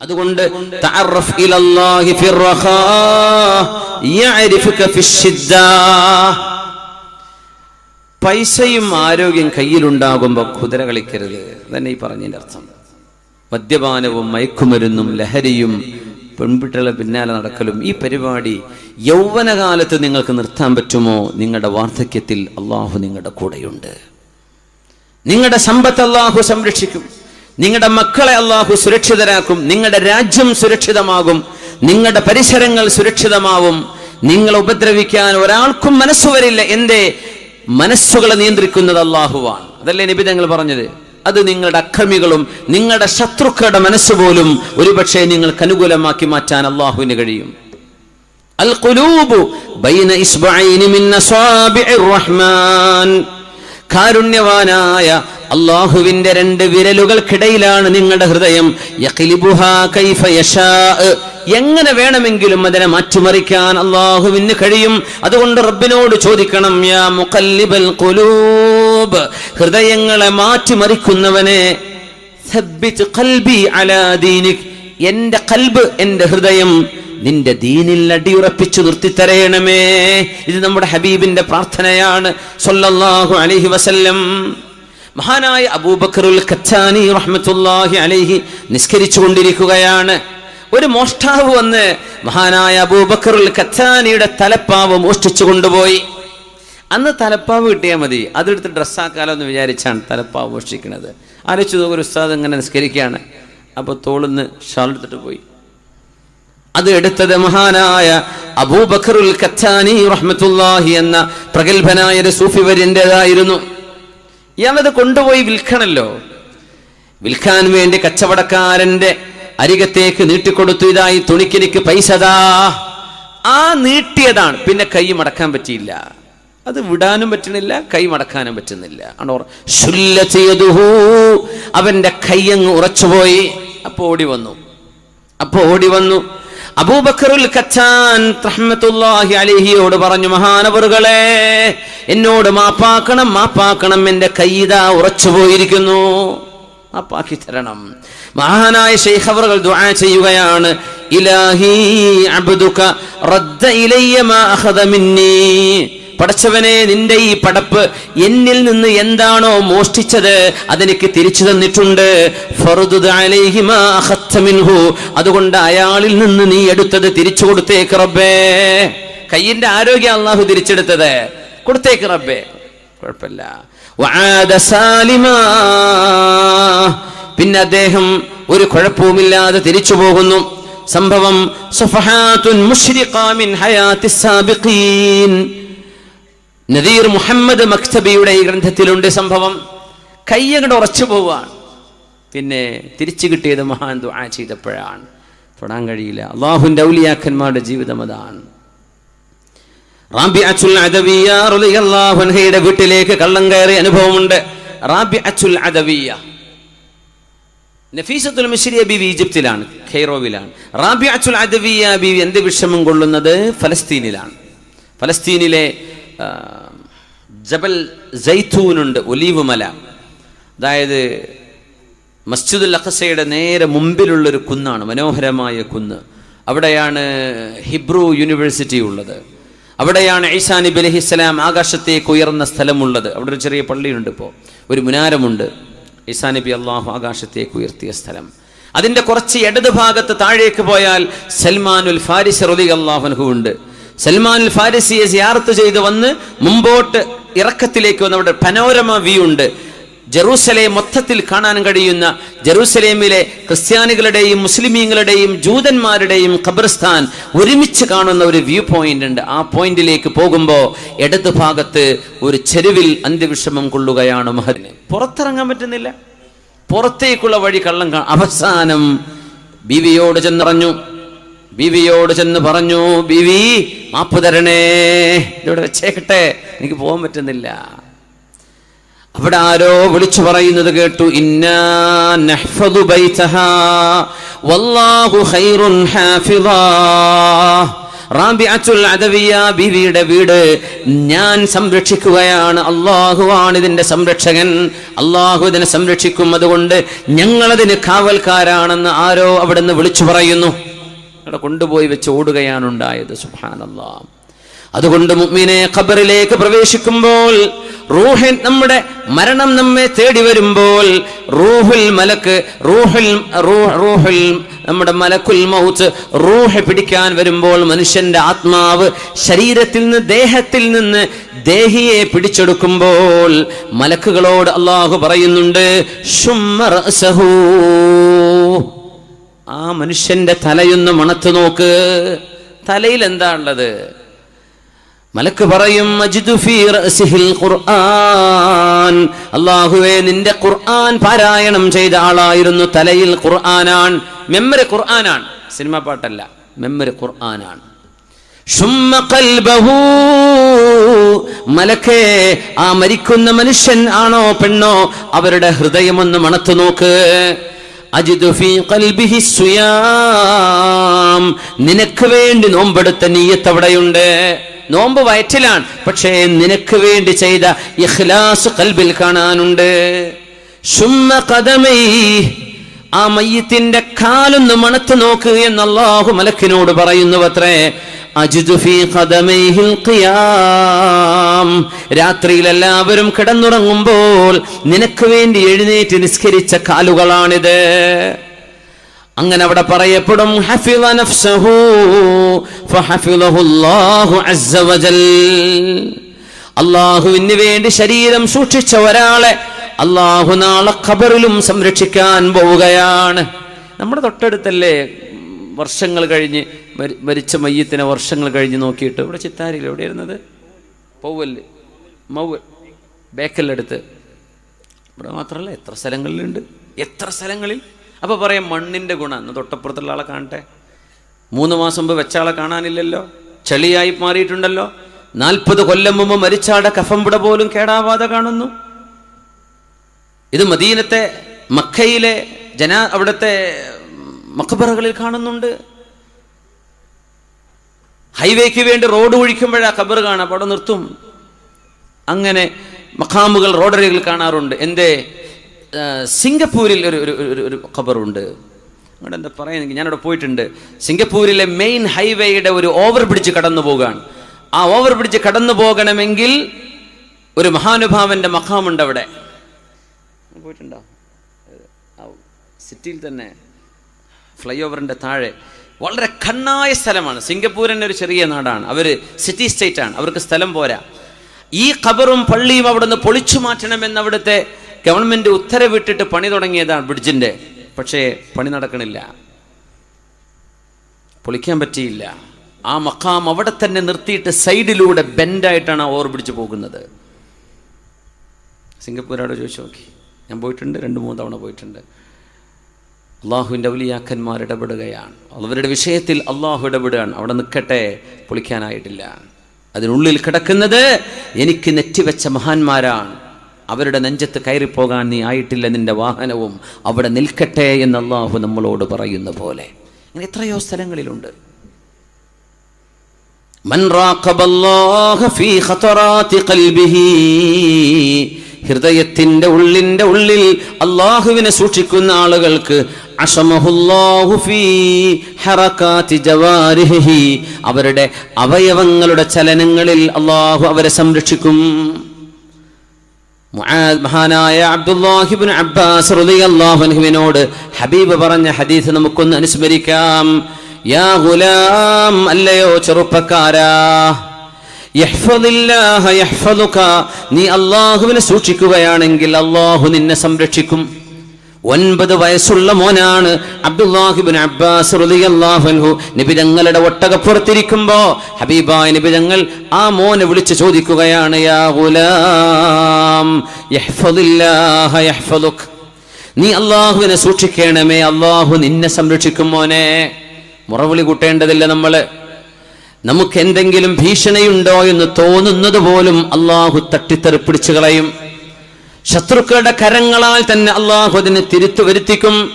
അതുകൊണ്ട് പൈസയും ആരോഗ്യം കയ്യിലുണ്ടാകുമ്പോൾ കുതിര കളിക്കരുത്. തന്നെ ഈ പറഞ്ഞതിന്റെ അർത്ഥം. മദ്യപാനവും മയക്കുമരുന്നും ലഹരിയും പെൺകുട്ടികളെ പിന്നാലെ നടക്കലും ഈ പരിപാടി യൗവനകാലത്ത് നിങ്ങൾക്ക് നിർത്താൻ പറ്റുമോ? നിങ്ങളുടെ വാർദ്ധക്യത്തിൽ അള്ളാഹു നിങ്ങളുടെ കൂടെയുണ്ട്. നിങ്ങളുടെ സമ്പത്ത് അള്ളാഹു സംരക്ഷിക്കും. നിങ്ങളുടെ മക്കളെ അള്ളാഹു സുരക്ഷിതരാക്കും നിങ്ങളുടെ രാജ്യം സുരക്ഷിതമാകും നിങ്ങളുടെ പരിസരങ്ങൾ സുരക്ഷിതമാവും. നിങ്ങളെ ഉപദ്രവിക്കാൻ ഒരാൾക്കും മനസ്സ് വരില്ല. എന്തേ? മനസ്സുകളെ നിയന്ത്രിക്കുന്നത് അള്ളാഹുവാണ് അതല്ലേ നബി ഞങ്ങൾ പറഞ്ഞത്? അത് നിങ്ങളുടെ അക്രമികളും നിങ്ങളുടെ ശത്രുക്കളുടെ മനസ്സ് പോലും ഒരുപക്ഷെ നിങ്ങൾക്ക് അനുകൂലമാക്കി മാറ്റാൻ അള്ളാഹുവിന് കഴിയും. അൽ ഖുലൂബു ബൈന റഹ്മാൻ. കാരുണ്യവാനായ അള്ളാഹുവിന്റെ രണ്ട് വിരലുകൾക്കിടയിലാണ് നിങ്ങളുടെ ഹൃദയം. എങ്ങനെ വേണമെങ്കിലും അതിനെ മാറ്റിമറിക്കാൻ അള്ളാഹുവിന് കഴിയും. അതുകൊണ്ട് റബ്ബിനോട് ചോദിക്കണം യാ ഖുലൂബ് ഹൃദയങ്ങളെ മാറ്റിമറിക്കുന്നവനെ എന്റെ കൽബ് എന്റെ ഹൃദയം നിന്റെ ദീനിൽ അടിയുറപ്പിച്ചു നിർത്തിത്തരയണമേ. ഇത് നമ്മുടെ ഹബീബിന്റെ പ്രാർത്ഥനയാണ്. സൊല്ലാഹു അലഹി വസല്ലം. മഹാനായ അബൂബക്കറുൽ ഖച്ചാനി റഹ്മത്തുല്ലാഹി അലൈഹി നിസ്കരിച്ചു കൊണ്ടിരിക്കുകയാണ് ഒരു മോഷ്ടാവ് വന്ന് മഹാനായ അബൂബക്കറുൽ ഖച്ചാനിയുടെ തലപ്പാവ് മോഷ്ടിച്ചു കൊണ്ടുപോയി അന്ന് തലപ്പാവ് കിട്ടിയാൽ മതി. അതെടുത്ത് ഡ്രസ്സാക്കാലോ എന്ന് വിചാരിച്ചാണ് തലപ്പാവ് മോഷ്ടിക്കുന്നത്. ആലോചിച്ചു നോക്കൊരു ഉസ്താദ് ഇങ്ങനെ നിസ്കരിക്കുകയാണ്. അപ്പോൾ തോളിന്ന് ഷാൾ എടുത്തിട്ട് പോയി. അത് എടുത്തത് മഹാനായ അബൂബക്കറുൽ ഖത്താനി റഹ്മത്തുല്ലാഹി എന്ന പ്രഗത്ഭനായ സൂഫിവര്യന്റെതായിരുന്നു സൂഫി വര്യന്റെതായിരുന്നു ഇയാളത് കൊണ്ടുപോയി വിൽക്കണല്ലോ. വിൽക്കാൻ വേണ്ടി കച്ചവടക്കാരന്റെ അരികത്തേക്ക് നീട്ടിക്കൊടുത്തു. ഇതായി തുണിക്കെനിക്ക് പൈസതാ ആ നീട്ടിയതാണ്. പിന്നെ കൈ മടക്കാൻ പറ്റിയില്ല. അത് വിടാനും പറ്റണില്ല കൈ മടക്കാനും പറ്റുന്നില്ല. അവന്റെ കൈയങ്ങ് ഉറച്ചുപോയി. അപ്പൊ ഓടി വന്നു. അപ്പൊ ഓടി വന്നു. അബൂബക്കറുൽ കച്ചാൻ റഹ്മത്തുല്ലാഹി അലിഹിയോട് പറഞ്ഞു മഹാനവറുകളെ എന്നോട് മാപ്പാക്കണം മാപ്പാക്കണം എന്റെ കൈത ഉറച്ചു പോയിരിക്കുന്നു. മാപ്പാക്കി തരണം. മഹാനായ ശൈഖ് അവറുകൾ ദുആ ചെയ്യുകയാണ് ഇലാഹി അബ്ദുക റദ്ദ ഇലയ്യ മാ അഖദ മിന്നി. പടച്ചവനെ നിന്റെ ഈ പടപ്പ് എന്നിൽ നിന്ന് എന്താണോ മോഷ്ടിച്ചത് അതെനിക്ക് തിരിച്ചു തന്നിട്ടുണ്ട്. അതുകൊണ്ട് അയാളിൽ നിന്ന് നീ എടുത്തത് തിരിച്ചു കൊടുത്തേക്ക് റബ്ബേ. കയ്യിന്റെ ആരോഗ്യം അള്ളാഹു തിരിച്ചെടുത്തത്. കൊടുത്തേക്ക് റബ്ബേ. കുഴപ്പമില്ല. പിന്നെ അദ്ദേഹം ഒരു കുഴപ്പവുമില്ലാതെ തിരിച്ചു പോകുന്നു. സംഭവം നദീർ മുഹമ്മദ് മക്തബിയുടെ ഈ ഗ്രന്ഥത്തിലുണ്ട് സംഭവം. കയ്യങ്ങട് ഉറച്ചു പോവുകയാണ് പിന്നെ തിരിച്ചു കിട്ടിയത് മഹാൻ ദുആ ചെയ്തപ്പോഴാണ്. തൊടാൻ കഴിയില്ല. അള്ളാഹുന്റെ ഔലിയാക്കന്മാരുടെ ജീവിതം അതാണ്. റാബിഅത്തുൽ അദവിയ റളിയല്ലാഹു അൻഹയുടെ വീട്ടിലേക്ക് കള്ളം കയറിയ അനുഭവമുണ്ട്. റാബിഅത്തുൽ അദവിയ നഫീസത്തുൽ മിശ്രിയ ബിവി ഈജിപ്തിലാണ് ഖൈറോവിലാണ്. റാബിഅത്തുൽ അദവിയ ബിവി എന്ത് വിഷമം കൊള്ളുന്നത്? ഫലസ്തീനിലാണ്. ഫലസ്തീനിലെ ജബൽ ജൈത്തൂനുണ്ട് ഒലീവ് മല അതായത് മസ്ജിദുൽ അഖസയുടെ നേരെ മുമ്പിലുള്ളൊരു കുന്നാണ് മനോഹരമായ കുന്ന്. അവിടെയാണ് ഹിബ്രു യൂണിവേഴ്സിറ്റി ഉള്ളത്. അവിടെയാണ് ഈസാ നബി അലഹിസ്സലാം ആകാശത്തേക്ക് ഉയർന്ന സ്ഥലമുള്ളത്. അവിടെ ഒരു ചെറിയ പള്ളിയുണ്ട് ഇപ്പോൾ ഒരു മുനാരമുണ്ട്. ഈസാ നബി അള്ളാഹു ആകാശത്തേക്ക് ഉയർത്തിയ സ്ഥലം. അതിന്റെ കുറച്ച് ഇടത് ഭാഗത്ത് താഴേക്ക് പോയാൽ സൽമാനുൽ ഫാരിസ് റലി അള്ളാഹുനഹു ഉണ്ട്. സൽമാനുൽ ഫാരിസിയെ സിയാർത്ത് ചെയ്ത് വന്ന് മുമ്പോട്ട് ഇറക്കത്തിലേക്ക് വന്ന് അവിടെ പനോരമ വ്യൂ ഉണ്ട്. ജെറൂസലേം മൊത്തത്തിൽ കാണാൻ കഴിയുന്ന ജെറൂസലേമിലെ ക്രിസ്ത്യാനികളുടെയും മുസ്ലിമീങ്ങളുടെയും ജൂതന്മാരുടെയും ഖബർസ്ഥാൻ ഒരുമിച്ച് കാണുന്ന ഒരു വ്യൂ പോയിന്റ് ഉണ്ട്. ആ പോയിന്റിലേക്ക് പോകുമ്പോൾ ഇടത് ഭാഗത്ത് ഒരു ചെരുവിൽ അന്ത്യവിഷമം കൊള്ളുകയാണ് മഹന് പുറത്തിറങ്ങാൻ പറ്റുന്നില്ല. പുറത്തേക്കുള്ള വഴി കള്ളം അവസാനം ബീവിയോട് ചെന്നറിഞ്ഞു ബീവിയോട് ചെന്ന് പറഞ്ഞു ബിവി മാപ്പ് തരണേ. ഇവിടെ വെച്ചേക്കട്ടെ. എനിക്ക് പോകാൻ പറ്റുന്നില്ല. അവിടെ ആരോ വിളിച്ചു പറയുന്നത് കേട്ടു ബീവിയുടെ വീട് ഞാൻ സംരക്ഷിക്കുകയാണ്. അള്ളാഹുവാണ് ഇതിന്റെ സംരക്ഷകൻ. അള്ളാഹു ഇതിനെ സംരക്ഷിക്കും. അതുകൊണ്ട് ഞങ്ങളതിന് കാവൽക്കാരാണെന്ന് ആരോ അവിടെ നിന്ന് വിളിച്ചു പറയുന്നു. അവിടെ കൊണ്ടുപോയി വെച്ച് ഓടുകയാണ് ഉണ്ടായത് അതുകൊണ്ട് മുഅ്മിനെ ഖബറിലേക്ക് പ്രവേശിക്കുമ്പോൾ റൂഹിൻ നമ്മുടെ മരണം നമ്മെ തേടി വരുമ്പോൾ റൂഹുൽ മലക്ക് റൂഹുൽ റൂഹുൽ നമ്മുടെ മലക്കുൽ മൗത്ത് റൂഹ് പിടിക്കാൻ വരുമ്പോൾ മനുഷ്യന്റെ ആത്മാവ് ശരീരത്തിൽ നിന്ന് ദേഹത്തിൽ നിന്ന് ദേഹിയെ പിടിച്ചെടുക്കുമ്പോൾ മലക്കുകളോട് അള്ളാഹു പറയുന്നുണ്ട് ഷുമ്മർ റഅസഹു." ആ മനുഷ്യന്റെ തലയൊന്ന് മണത്തു നോക്ക്. തലയിൽ എന്താ ഉള്ളത് മലക്ക് പറയും "അജിദു ഫീ റഅസിഹിൽ ഖുർആൻ. അല്ലാഹുവേ നിന്റെ ഖുർആൻ പാരായണം ചെയ്ത ആളായിരുന്നു. തലയിൽ ഖുർആനാണ് മെമ്മറി ഖുർആനാണ്. സിനിമ പാട്ടല്ല മെമ്മറി ഖുർആനാണ്. മലക്കേ ആ മരിക്കുന്ന മനുഷ്യൻ ആണോ പെണ്ണോ? അവരുടെ ഹൃദയമൊന്ന് മണത്തു നോക്ക്. നിനക്ക് വേണ്ടി നോമ്പെടുത്ത നീയത്ത് അവിടെയുണ്ട്. നോമ്പ് വയറ്റിലാണ്. പക്ഷേ നിനക്ക് വേണ്ടി ചെയ്ത ഇഖ്ലാസ് കൽബിൽ കാണാനുണ്ട്. ശുമ്മ കഥമൈ ആ മയ്യത്തിന്റെ കാലൊന്ന് മണത്ത് നോക്ക് എന്ന് അള്ളാഹു മലക്കിനോട് പറയുന്നു അത്രേ അജിദു ഫീ ഖദമൈഹിൽ ഖിയാം. രാത്രിയിൽ എല്ലാവരും കിടന്നുറങ്ങുമ്പോൾ നിനക്ക് വേണ്ടി എഴുന്നേറ്റ് നിസ്കരിച്ച കാലുകളാണിത്. അങ്ങനെ അവിടെ പറയപ്പെടും അള്ളാഹുവിന് വേണ്ടി ശരീരം സൂക്ഷിച്ച ഒരാളെ അള്ളാഹു നാളെ ഖബറിലും സംരക്ഷിക്കാൻ പോവുകയാണ്. നമ്മുടെ തൊട്ടടുത്തല്ലേ വർഷങ്ങൾ കഴിഞ്ഞ് മരിച്ച മയ്യത്തിനെ വർഷങ്ങൾ കഴിഞ്ഞ് നോക്കിയിട്ട് ഇവിടെ ചിത്താരിയിൽ എവിടെയായിരുന്നത് പൗവൽ മൗവൽ ബേക്കലിനടുത്ത്. ഇവിടെ മാത്രമല്ല എത്ര സ്ഥലങ്ങളിലുണ്ട്? എത്ര സ്ഥലങ്ങളിൽ? അപ്പോൾ പറയാം മണ്ണിന്റെ ഗുണം. എന്ന് തൊട്ടപ്പുറത്തുള്ള ആളെ കാണട്ടെ. മൂന്ന് മാസം മുമ്പ് വെച്ച ആളെ കാണാനില്ലല്ലോ. ചെളിയായി മാറിയിട്ടുണ്ടല്ലോ. നാൽപ്പത് കൊല്ലം മുമ്പ് മരിച്ചാടെ കഫംപുട പോലും കേടാവാതെ കാണുന്നു. ഇത് മദീനത്തെ മക്കയിലെ ജന അവിടുത്തെ മക്കബറകളിൽ കാണുന്നുണ്ട്. ഹൈവേക്ക് വേണ്ടി റോഡ് ഒഴിക്കുമ്പോഴാ ഖബർ കാണാം അവിടെ നിർത്തും. അങ്ങനെ മഖാമുകൾ റോഡരികൾ കാണാറുണ്ട്. എന്റെ സിംഗപ്പൂരിൽ ഒരു ഒരു ഒരു- ഖബറുണ്ട്. അവിടെ എന്താ പറയുന്നെങ്കിൽ ഞാനവിടെ പോയിട്ടുണ്ട്. സിംഗപ്പൂരിലെ മെയിൻ ഹൈവേയുടെ ഒരു ഓവർ ബ്രിഡ്ജ് കടന്നു പോകാൻ ആ ഓവർ ബ്രിഡ്ജ് കടന്നു പോകണമെങ്കിൽ ഒരു മഹാനുഭാവന്റെ മഖാമുണ്ട് അവിടെ. പോയിട്ടുണ്ടോ? സിറ്റിയിൽ തന്നെ ഫ്ലൈ ഓവറിന്റെ താഴെ വളരെ കണ്ണായ സ്ഥലമാണ്. സിംഗപ്പൂരിന്റെ ഒരു ചെറിയ നാടാണ്. അവർ സിറ്റി സ്റ്റേറ്റ് ആണ്. അവർക്ക് സ്ഥലം പോരാ. ഈ ഖബറും പള്ളിയും അവിടെ നിന്ന് പൊളിച്ചു മാറ്റണമെന്ന് അവിടുത്തെ ഗവൺമെന്റ് ഉത്തരവിട്ടിട്ട് പണി തുടങ്ങിയതാണ് ബ്രിഡ്ജിന്റെ പക്ഷേ പണി നടക്കണില്ല. പൊളിക്കാൻ പറ്റിയില്ല. ആ മക്കാം അവിടെ തന്നെ നിർത്തിയിട്ട് സൈഡിലൂടെ ബെൻഡായിട്ടാണ് ഓവർ ബ്രിഡ്ജ് പോകുന്നത്. സിംഗപ്പൂരോട് ചോദിച്ചു നോക്കി. ഞാൻ പോയിട്ടുണ്ട് രണ്ട് മൂന്ന് തവണ പോയിട്ടുണ്ട് അള്ളാഹുവിൻ്റെ ഔലിയാക്കന്മാർ ഇടപെടുകയാണ് അവരുടെ വിഷയത്തിൽ അള്ളാഹു ഇടപെടുകയാണ് അവിടെ നിൽക്കട്ടെ പൊളിക്കാനായിട്ടില്ല അതിനുള്ളിൽ കിടക്കുന്നത് എനിക്ക് നെറ്റിവെച്ച മഹാന്മാരാണ് അവരുടെ നെഞ്ചത്ത് കയറിപ്പോകാൻ നീ ആയിട്ടില്ല നിന്റെ വാഹനവും അവിടെ നിൽക്കട്ടെ എന്ന് അള്ളാഹു നമ്മളോട് പറയുന്ന പോലെ ഇങ്ങനെ എത്രയോ സ്ഥലങ്ങളിലുണ്ട് من راقب الله في خطرات قلبه ഹൃദയത്തിന്റെ ഉള്ളിന്റെ ഉള്ളിൽ അള്ളാഹുവിനെ സൂക്ഷിക്കുന്ന ആളുകൾക്ക് അവരുടെ അവയവങ്ങളുടെ ചലനങ്ങളിൽ അള്ളാഹു അവരെ സംരക്ഷിക്കും. മഹാനായ അബ്ദുല്ലാഹിബിൻ അബ്ബാസ് അൻഹുവിനോട് ഹബീബ് പറഞ്ഞ ഹദീസ് നമുക്കൊന്ന് അനുസ്മരിക്കാം. യാ ഗുലാം അല്ലയോ ചെറുപ്പക്കാരാ നീ അള്ളാഹുവിനെ സൂക്ഷിക്കുകയാണെങ്കിൽ അള്ളാഹു നിന്നെ സംരക്ഷിക്കും. ഒൻപത് വയസ്സുള്ള മോനാണ് അബ്ദുല്ലാഹിബിൻ അബ്ബാസ് റളിയല്ലാഹു നബി തങ്ങളുടെ ഒട്ടകപ്പുറത്തിരിക്കുമ്പോ ഹബീബായ നബി തങ്ങൾ ആ മോനെ വിളിച്ചു ചോദിക്കുകയാണ് യാ നീ അള്ളാഹുവിനെ സൂക്ഷിക്കണമേ അള്ളാഹു നിന്നെ സംരക്ഷിക്കും മോനെ. മുറവിളി കൂട്ടേണ്ടതില്ല നമ്മൾ. നമുക്ക് എന്തെങ്കിലും ഭീഷണിയുണ്ടോ എന്ന് തോന്നുന്നത് പോലും അള്ളാഹു തട്ടിത്തെറിപ്പിടിച്ചു കളയും ശത്രുക്കളുടെ കരങ്ങളാൽ തന്നെ അള്ളാഹു അതിനെ തിരുത്തു വരുത്തിക്കും.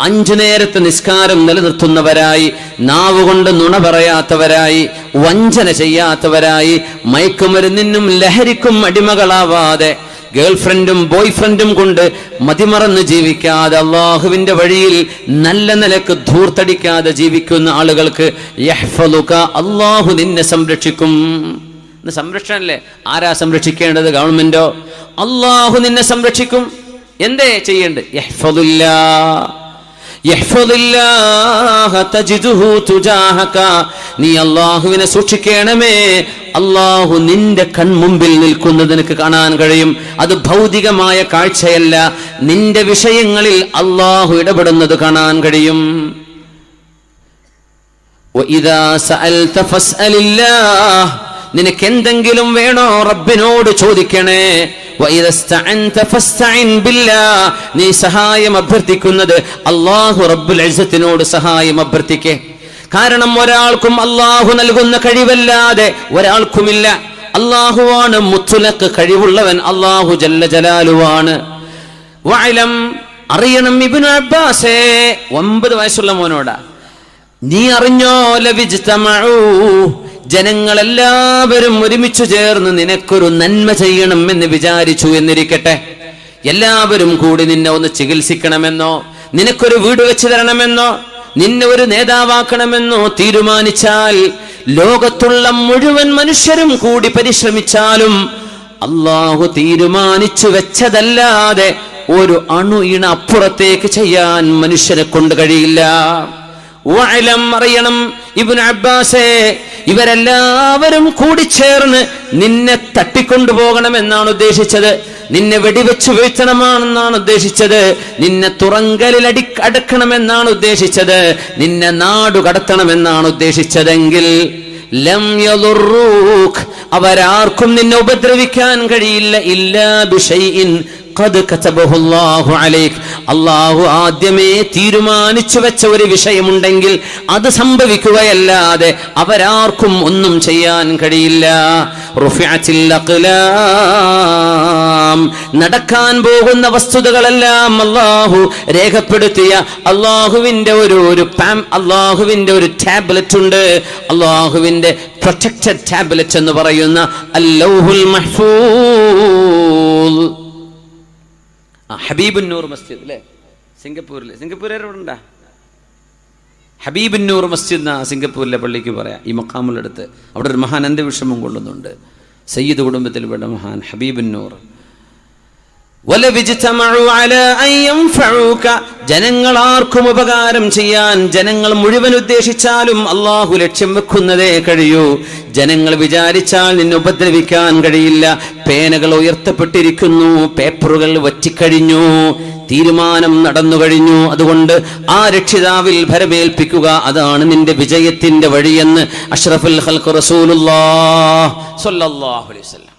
അഞ്ചു നേരത്തെ നിസ്കാരം നിലനിർത്തുന്നവരായി നാവ് കൊണ്ട് നുണ പറയാത്തവരായി വഞ്ചന ചെയ്യാത്തവരായി മയക്കുമരുന്നിനും ലഹരിക്കും അടിമകളാവാതെ ഗേൾഫ്രണ്ടും ബോയ് ഫ്രണ്ടും കൊണ്ട് മതിമറന്ന് ജീവിക്കാതെ അള്ളാഹുവിന്റെ വഴിയിൽ നല്ല നിലയ്ക്ക് ധൂർത്തടിക്കാതെ ജീവിക്കുന്ന ആളുകൾക്ക് അള്ളാഹു നിന്നെ സംരക്ഷിക്കും. സംരക്ഷണല്ലേ? ആരാ സംരക്ഷിക്കേണ്ടത്? ഗവൺമെന്റോ? അള്ളാഹു നിന്നെ സംരക്ഷിക്കും. എന്തേ ചെയ്യേണ്ടത്? യഹ്ഫദുല്ലാ യഹ്ഫദുല്ലാഹ തജിദുഹു തുജാഹക. നീ അള്ളാഹുവിനെ സൂക്ഷിക്കണമേ അള്ളാഹു നിന്റെ കൺമുമ്പിൽ നിൽക്കുന്നത് നിനക്ക് കാണാൻ കഴിയും അത് ഭൗതികമായ കാഴ്ചയല്ല നിന്റെ വിഷയങ്ങളിൽ അള്ളാഹു ഇടപെടുന്നത് കാണാൻ കഴിയും وإذا سألت فاسأل الله നിനക്കെന്തെങ്കിലും വേണോ റബ്ബിനോട് ചോദിക്കണേ. നീ സഹായം അഭ്യർത്ഥിക്കുന്നത് അള്ളാഹു റബ്ബുൽ അഴ്സത്തിനോട് സഹായം അഭ്യർത്ഥിക്കേ. കാരണം ഒരാൾക്കും അള്ളാഹു നൽകുന്ന കഴിവല്ലാതെ ഒരാൾക്കുമില്ല. അള്ളാഹുവാണ് മുത്തുലക്ക് കഴിവുള്ളവൻ. അള്ളാഹു ജല്ല ജലാലുവാണ്. വായലം അറിയണം ഇബിൻ അബ്ബാസേ. ഒമ്പത് വയസ്സുള്ള മോനോടാ. നീ അറിഞ്ഞോ ലവിജ്തമഊ ജനങ്ങളെല്ലാവരും ഒരുമിച്ചു ചേർന്ന് നിനക്കൊരു നന്മ ചെയ്യണം എന്ന് വിചാരിച്ചു എന്നിരിക്കട്ടെ. എല്ലാവരും കൂടി നിന്നെ ഒന്ന് ചികിത്സിക്കണമെന്നോ നിനക്കൊരു വീട് വെച്ചു തരണമെന്നോ നിന്നെ ഒരു നേതാവാക്കണമെന്നോ തീരുമാനിച്ചാൽ ലോകത്തുള്ള മുഴുവൻ മനുഷ്യരും കൂടി പരിശ്രമിച്ചാലും അള്ളാഹു തീരുമാനിച്ചു വെച്ചതല്ലാതെ ഒരു അണു ഇണ അപ്പുറത്തേക്ക് ചെയ്യാൻ മനുഷ്യരെ കൊണ്ട് കഴിയില്ല. അറിയണം. ഇബ്നു അബ്ബാസേ ഇവരെല്ലാവരും കൂടി ചേർന്ന് നിന്നെ തട്ടിക്കൊണ്ടുപോകണമെന്നാണ് ഉദ്ദേശിച്ചത്. നിന്നെ വെടിവെച്ച് വീഴ്ത്തണമെന്നാണ് ഉദ്ദേശിച്ചത്. നിന്നെ തുറങ്കലിൽ അടി അടക്കണമെന്നാണ് ഉദ്ദേശിച്ചത്. നിന്നെ നാടു കടത്തണമെന്നാണ് ഉദ്ദേശിച്ചതെങ്കിൽ ലം അവരാർക്കും നിന്നെ ഉപദ്രവിക്കാൻ കഴിയില്ല. ഇല്ലാ ബിഷൈഇൻ അല്ലാഹു ആദ്യമേ തീരുമാനിച്ചു വെച്ച ഒരു വിഷയമുണ്ടെങ്കിൽ അത് സംഭവിക്കുകയല്ലാതെ അവരാർക്കും ഒന്നും ചെയ്യാൻ കഴിയില്ല. നടക്കാൻ പോകുന്ന വസ്തുതകളെല്ലാം അള്ളാഹു രേഖപ്പെടുത്തിയ അള്ളാഹുവിന്റെ ഒരു ഒരു പാം അള്ളാഹുവിന്റെ ഒരു ടാബ്ലറ്റ് ഉണ്ട്. അള്ളാഹുവിന്റെ പ്രൊട്ടക്റ്റഡ് ടാബ്ലറ്റ് എന്ന് പറയുന്ന അല്ലൗഹുൽ മഹ്ഫൂൽ ഹബീബുന്നൂർ മസ്ജിദ് അല്ലേ സിംഗപ്പൂരിൽ സിംഗപ്പൂർ എവിടെ ഉണ്ടാ ഹബീബുന്നൂർ മസ്ജിദ് എന്ന സിംഗപ്പൂരിലെ പള്ളിക്ക് പറയാം. ഈ മക്കാമിലെടുത്ത് അവിടെ ഒരു മഹാൻ അന്ത്യവിഷമം കൊള്ളുന്നുണ്ട്. സയ്യിദ് കുടുംബത്തിൽ കുടുംബത്തിൽപ്പെട്ട മഹാൻ ഹബീബുന്നൂർ. ജനങ്ങൾ ആർക്കും ഉപകാരം ചെയ്യാൻ ജനങ്ങൾ മുഴുവൻ ഉദ്ദേശിച്ചാലും അള്ളാഹു ലക്ഷ്യം വെക്കുന്നതേ കഴിയൂ. ജനങ്ങൾ വിചാരിച്ചാൽ നിന്നെ ഉപദ്രവിക്കാൻ കഴിയില്ല. പേനകൾ ഉയർത്തപ്പെട്ടിരിക്കുന്നു. പേപ്പറുകൾ വറ്റിക്കഴിഞ്ഞു. തീരുമാനം നടന്നു കഴിഞ്ഞു. അതുകൊണ്ട് ആ രക്ഷിതാവിൽ ഭരമേൽപ്പിക്കുക അതാണ് നിന്റെ വിജയത്തിന്റെ വഴിയെന്ന് അഷ്റഫുൽ ഹൽഖ് റസൂലുല്ലാ അലൈഹി വസല്ലം.